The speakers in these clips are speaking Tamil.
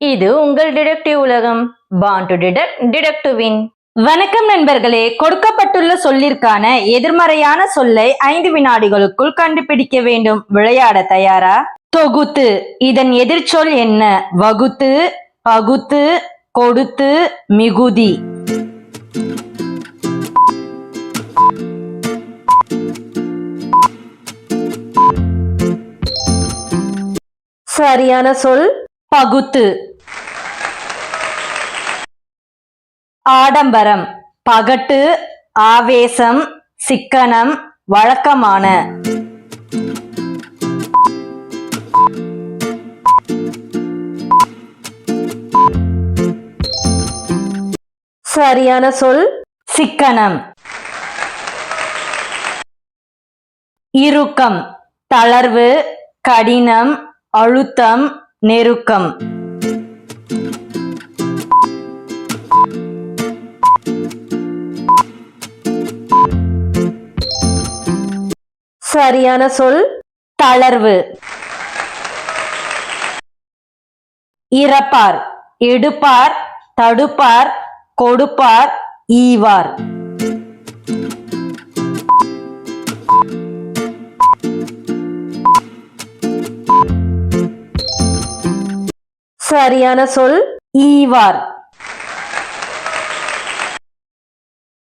இது உங்கள் டிடெக்டிவ் உலகம். பான் டு டிடெக்ட் டிடெக்ட் வணக்கம் நண்பர்களே. கொடுக்கப்பட்டுள்ள சொல்லிற்கான எதிர்மறையான சொல்லை ஐந்து வினாடிகளுக்குள் கண்டுபிடிக்க வேண்டும். விளையாட தயாரா? தொகுத்து. இதன் எதிர்ச்சொல் என்ன? வகுத்து பகுத்து கொடுத்து மிகுதி. சரியான சொல்? பகுத்து. ஆடம்பரம் பகட்டு ஆவேசம் சிக்கனம் வழக்கமான. சரியான சொல் சிக்கனம். இறுக்கம் தளர்வு கடினம் அழுத்தம் நெருக்கம். சரியான சொல் தளர்வு. இறப்பார் எடுப்பார் தடுப்பார் கொடுப்பார் ஈவார். சரியான சொல் ஈவார்.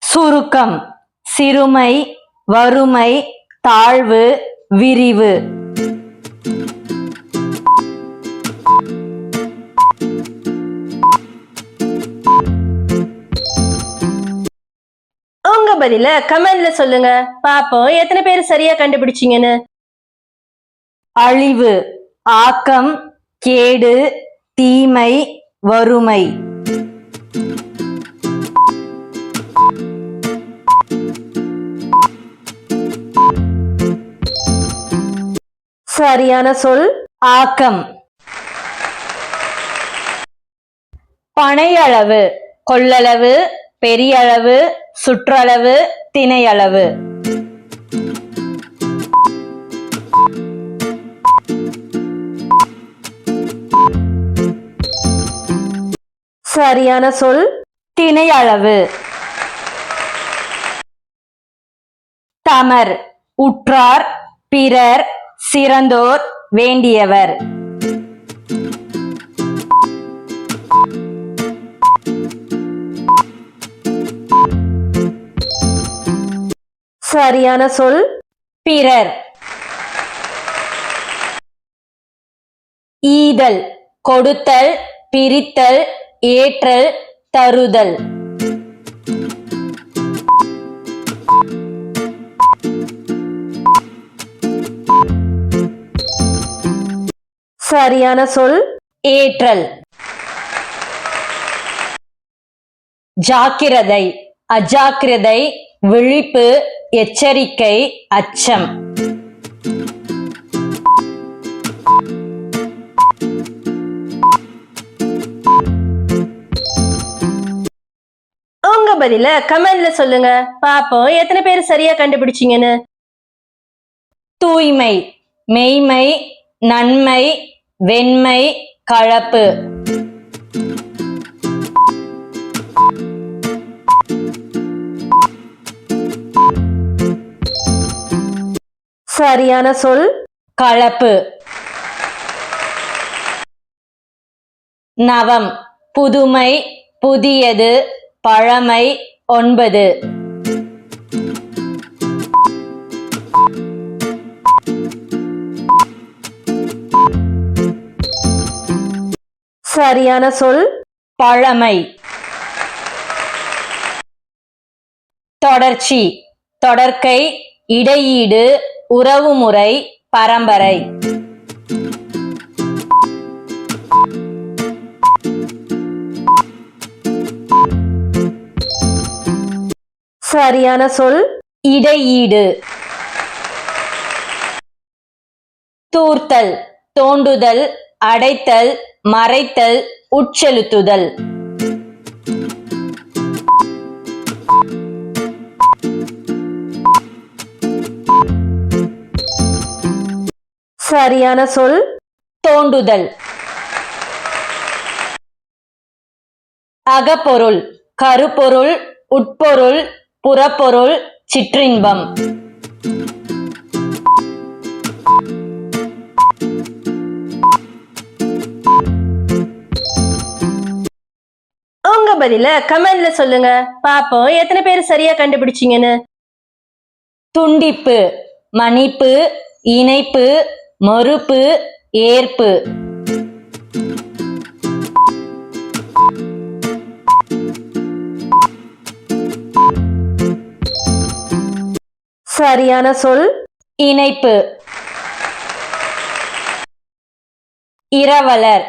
சுருக்கம் சிறுமை வறுமை தாழ்வு விரிவு. உங்க பதில கமெண்ட்ல சொல்லுங்க. பாப்போம் எத்தனை பேர் சரியா கண்டுபிடிச்சீங்கன்னு? அழிவு ஆக்கம் கேடு தீமை வறுமை. சரியான சொல் ஆக்கம். பனையளவு கொள்ளளவு பெரியளவு சுற்றளவு திணையளவு. சரியான சொல் திணையளவு. தமர் உற்றார் பிறர் சிறந்தோர் வேண்டியவர். சரியான சொல் பிறர். ஈதல் கொடுத்தல் பிரித்தல் ஏற்றல் தருதல். சரியான சொல்? ஏற்றல். ஜாக்கிரதை. அஜாக்கிரதை விழிப்பு எச்சரிக்கை அச்சம். உங்க பதில கமெண்ட்ல சொல்லுங்க. பாப்போம் எத்தனை பேர் சரியா கண்டுபிடிச்சீங்கன்னு? தூய்மை. மெய்மை நன்மை வெண்மை கலப்பு. சரியான சொல் கலப்பு. நவம் புதுமை புதியது பழமை ஒன்பது. சரியான சொல் பழமை. தொடர்ச்சி தொடர்க்கை இடையீடு உறவுமுறை பரம்பரை. சரியான சொல் இடையீடு. தூர்த்தல் தோண்டுதல் அடைத்தல் மறைத்தல் உட்செலுத்துதல். சரியான சொல் தோண்டுதல். அகப்பொருள் கருப்பொருள் உட்பொருள் புறப்பொருள் சிற்றின்பம். பதில கமெண்ட்ல சொல்லுங்க. பாப்போம் எத்தனை பேர் சரியா கண்டுபிடிச்சீங்கன்னு? துண்டிப்பு மணிப்பு இணைப்பு மறுப்பு ஏற்பு. சரியான சொல்? இணைப்பு. இரவலர்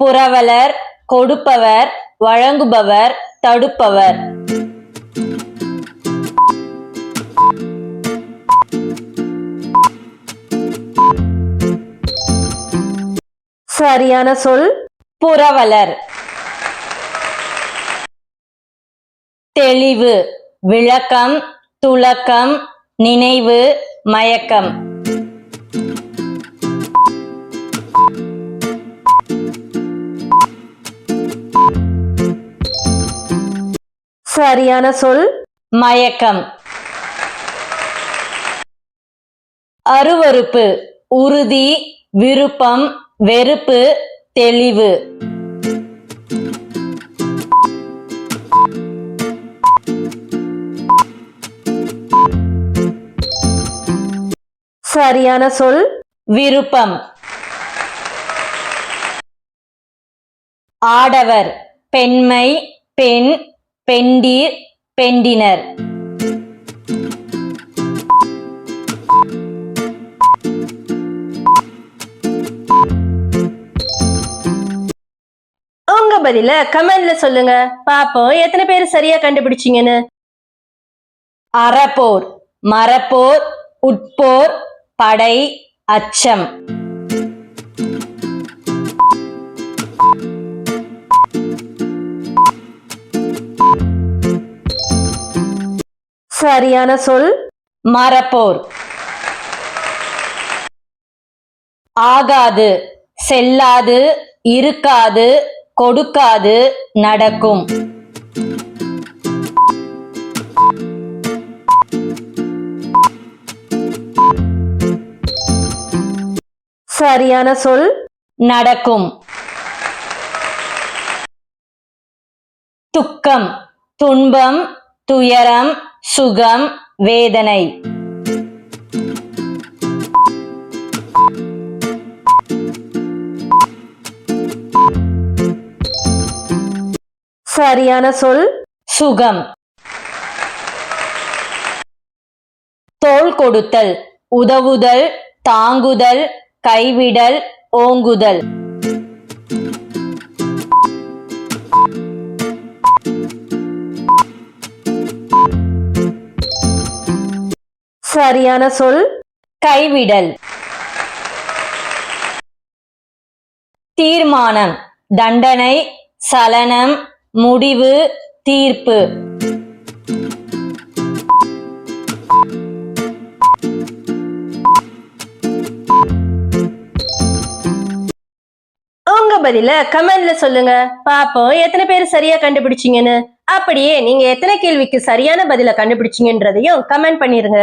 புரவலர் கொடுப்பவர் வழங்குபவர் தடுப்பவர். சரியான சொல் புரவலர். தெளிவு விளக்கம் துளக்கம் நினைவு மயக்கம். சரியான சொல்? மயக்கம். அருவருப்பு உறுதி விருப்பம் வெறுப்பு தெளிவு. சரியான சொல்? விருப்பம். ஆடவர் பெண்மை பெண் பெண்டீர் பெண்டினர். உங்க பதில கமெண்ட்ல சொல்லுங்க. பாப்போம் எத்தனை பேர் சரியா கண்டுபிடிச்சீங்கன்னு. அறப்போர் மரப்போர் உட்போர் படை அச்சம். சரியான சொல் மரப்போர். ஆகாது செல்லாது இருக்காது கொடுக்காது நடக்கும். சரியான சொல் நடக்கும். துக்கம் துன்பம் துயரம் சுகம் வேதனை. சரியான சொல்? சுகம். தோள் கொடுத்தல் உதவுதல் தாங்குதல் கைவிடல் ஓங்குதல். சரியான சொல் கைவிடல். தீர்மானம் தண்டனை சலனம் முடிவு தீர்ப்பு. உங்க பதில கமெண்ட்ல சொல்லுங்க. பாப்போம் எத்தனை பேர் சரியா கண்டுபிடிச்சீங்கன்னு. அப்படியே நீங்க எத்தனை கேள்விக்கு சரியான பதில கண்டுபிடிச்சீங்கன்றதையும் கமெண்ட் பண்ணிருங்க.